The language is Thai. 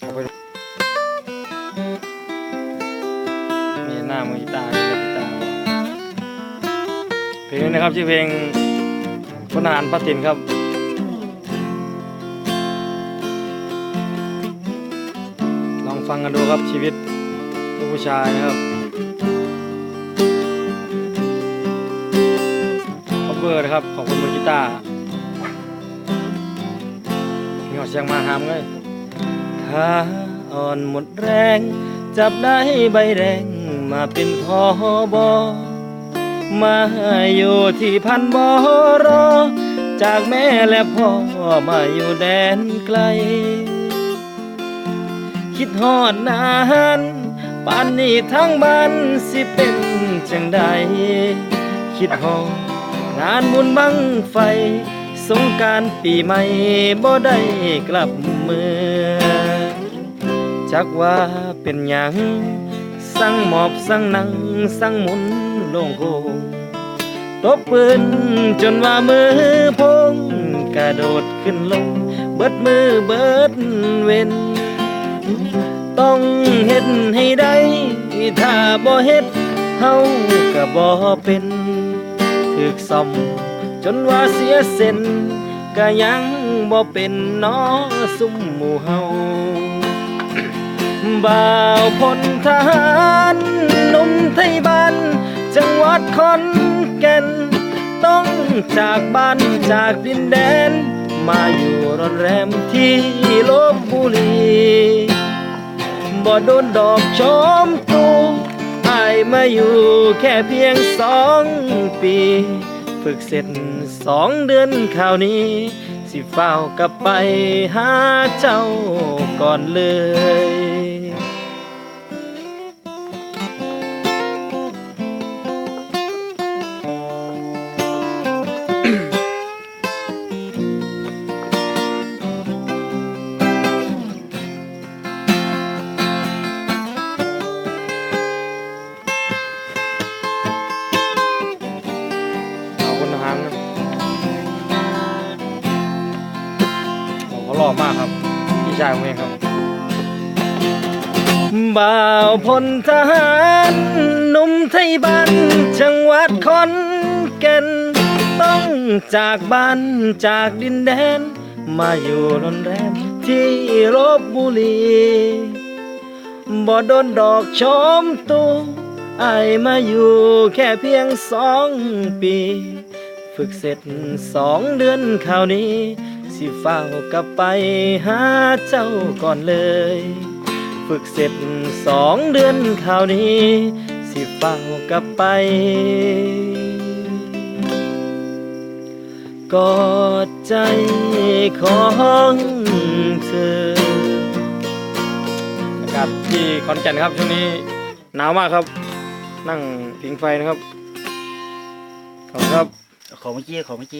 เอาไปมีหน้ามือกีตาร์มีกีตาร์เพลงนี้นะครับชื่อเพลงพลทหารพระถิ่นครับลองฟังกันดูครับชีวิตลูกผู้ชายนะครับคอเบอร์นะครับ ขอบคุณมือกีตาร์มีหอดเสียงมาหามเลย ขาอ่อนหมดแรง จับได้ใบแดงมาเป็นพอบอมาอยู่ที่พันบอรอ จากแม่และพ่อมาอยู่แดนไกล คิดฮอดนานป่านนี้ทั้งบ้านสิเป็นจังใด คิดฮอดงานบุญบังไฟ สงการปีใหม่บ่ได้กลับเมือ จักว่าเป็นหยัง สั่งหมอบสั่งนั่งสั่งหมุนโลงโคงตบปืนจนว่ามือพงกระโดดขึ้นลง เบิดมือเบิดเว้น ต้องเฮ็ดให้ได้ถ้าบ่เฮ็ดเฮาก็บ่เป็นถึกซ่อมจนว่าเสียเส้นก็ยังบ่เป็นน้อซุ่มหมู่เฮา บ่าวพลทหารหนุ่มไทยบ้านจังหวัดขอนแก่น ต้องจากบ้านจากดินแดน มาอยู่รอนแรมที่ลบบุรีบ่โดนดอกชมตูอมาอยู่แค่เพียงสองปี ฝึกเสร็จสองเดือนข่าวนี้ สิเฝ้ากลับไปหาเจ้าก่อนเลย โอ้เขาหล่อมากครับพี่ชายผมเองครับบ่าวพลทหารหนุ่มไทยบ้านจังหวัดขอนแก่นต้องจากบ้านจากดินแดน มาอยู่โรงแรมที่ลบบุรีบ่โดนดอกชมตูไอายมาอยู่แค่เพียงสองปี ฝึกเสร็จสองเดือนข่าวนี้ สิเฝ้ากลับไปหาเจ้าก่อนเลย ฝึกเสร็จสองเดือนข่าวนี้ สิเฝ้ากลับไป กอดใจของเธออากาศที่ขอนแก่นครับช่วงนี้หนาวมากครับ นั่งผิงไฟนะครับ ขอบคุณครับ ขอเมื่อกี้ขอเมื่อกี้